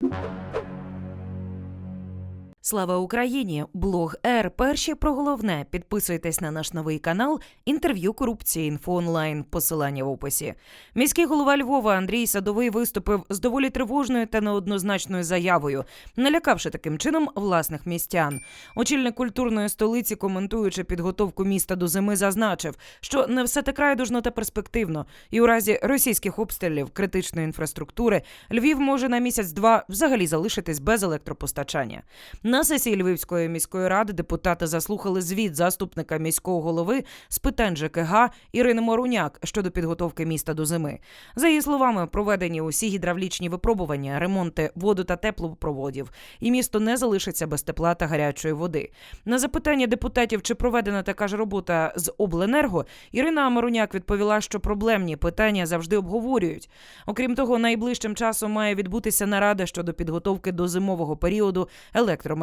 you Слава Україні! Блог Р. Перші про головне. Підписуйтесь на наш новий канал. Інтерв'ю корупції інфо онлайн. Посилання в описі. Міський голова Львова Андрій Садовий виступив з доволі тривожною та неоднозначною заявою, налякавши таким чином власних містян. Очільник культурної столиці, коментуючи підготовку міста до зими, зазначив, що не все так райдужно та перспективно, і у разі російських обстрілів критичної інфраструктури Львів може на місяць-два взагалі залишитись без електропостачання. На сесії Львівської міської ради депутати заслухали звіт заступника міського голови з питань ЖКГ Ірини Моруняк щодо підготовки міста до зими. За її словами, проведені усі гідравлічні випробування, ремонти воду та теплопроводів, і місто не залишиться без тепла та гарячої води. На запитання депутатів, чи проведена така ж робота з обленерго, Ірина Моруняк відповіла, що проблемні питання завжди обговорюють. Окрім того, найближчим часом має відбутися нарада щодо підготовки до зимового періоду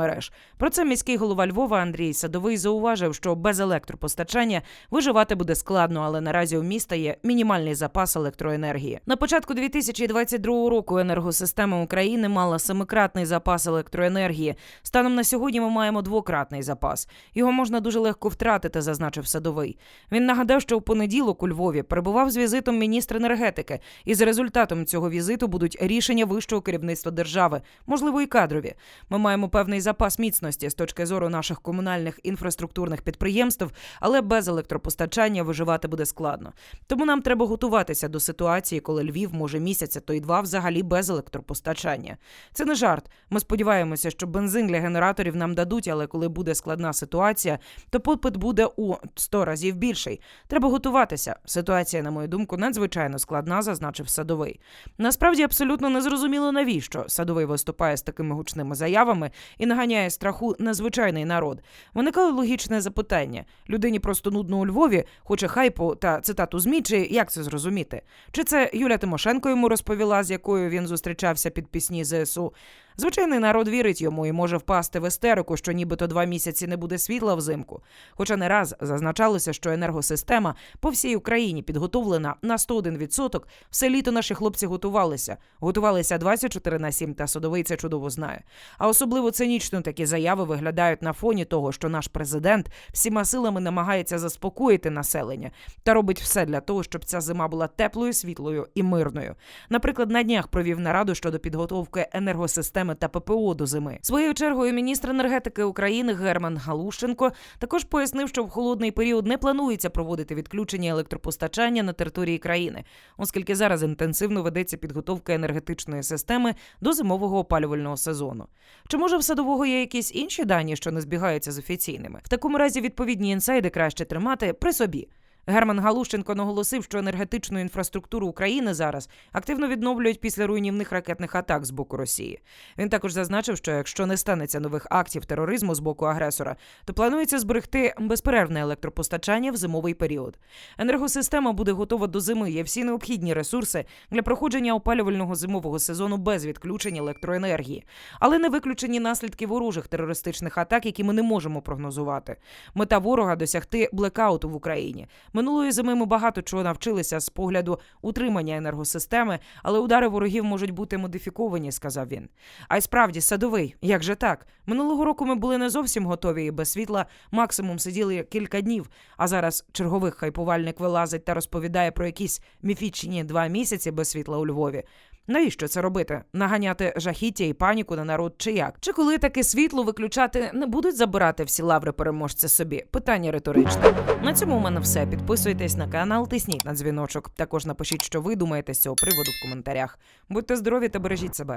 електромереж. Про це міський голова Львова Андрій Садовий зауважив, що без електропостачання виживати буде складно, але наразі у міста є мінімальний запас електроенергії. На початку 2022 року енергосистема України мала семикратний запас електроенергії. Станом на сьогодні ми маємо двократний запас. Його можна дуже легко втратити, зазначив Садовий. Він нагадав, що у понеділок у Львові перебував з візитом міністр енергетики, і за результатом цього візиту будуть рішення вищого керівництва держави, можливо, і кадрові. Ми маємо певний запас міцності з точки зору наших комунальних інфраструктурних підприємств, але без електропостачання виживати буде складно. Тому нам треба готуватися до ситуації, коли Львів може місяця, то й два взагалі без електропостачання. Це не жарт. Ми сподіваємося, що бензин для генераторів нам дадуть, але коли буде складна ситуація, то попит буде у 100 разів більший. Треба готуватися. Ситуація, на мою думку, надзвичайно складна, зазначив садовий. Насправді абсолютно незрозуміло, навіщо садовий виступає з такими гучними заявами і наганяє страху на звичайний народ. Виникало логічне запитання: людині просто нудно у Львові, хоче хайпу та цитату ЗМІ, чи як це зрозуміти? Чи це Юля Тимошенко йому розповіла, з якою він зустрічався під пісні ЗСУ? Звичайний народ вірить йому і може впасти в істерику, що нібито два місяці не буде світла взимку. Хоча не раз зазначалося, що енергосистема по всій Україні підготовлена на 101%, все літо наші хлопці готувалися. Готувалися 24 на 7, та Садовий це чудово знає. А особливо цинічно такі заяви виглядають на фоні того, що наш президент всіма силами намагається заспокоїти населення та робить все для того, щоб ця зима була теплою, світлою і мирною. Наприклад, на днях провів нараду щодо підготовки енергосистеми та ППО до зими. Своєю чергою міністр енергетики України Герман Галущенко також пояснив, що в холодний період не планується проводити відключення електропостачання на території країни, оскільки зараз інтенсивно ведеться підготовка енергетичної системи до зимового опалювального сезону. Чи може в садового є якісь інші дані, що не збігаються з офіційними? В такому разі відповідні інсайди краще тримати при собі. Герман Галущенко наголосив, що енергетичну інфраструктуру України зараз активно відновлюють після руйнівних ракетних атак з боку Росії. Він також зазначив, що якщо не станеться нових актів тероризму з боку агресора, то планується зберегти безперервне електропостачання в зимовий період. Енергосистема буде готова до зими. Є всі необхідні ресурси для проходження опалювального зимового сезону без відключення електроенергії, але не виключені наслідки ворожих терористичних атак, які ми не можемо прогнозувати. Мета ворога досягти блекауту в Україні. Минулої зими ми багато чого навчилися з погляду утримання енергосистеми, але удари ворогів можуть бути модифіковані, сказав він. А й справді садовий, як же так? Минулого року ми були не зовсім готові і без світла максимум сиділи кілька днів. А зараз черговий хайпувальник вилазить та розповідає про якісь міфічні два місяці без світла у Львові. Навіщо це робити? Наганяти жахіття і паніку на народ чи як? Чи коли таке світло виключати не будуть забирати всі лаври переможця собі? Питання риторичне. На цьому у мене все. Підписуйтесь на канал, тисніть на дзвіночок. Також напишіть, що ви думаєте з цього приводу в коментарях. Будьте здорові та бережіть себе.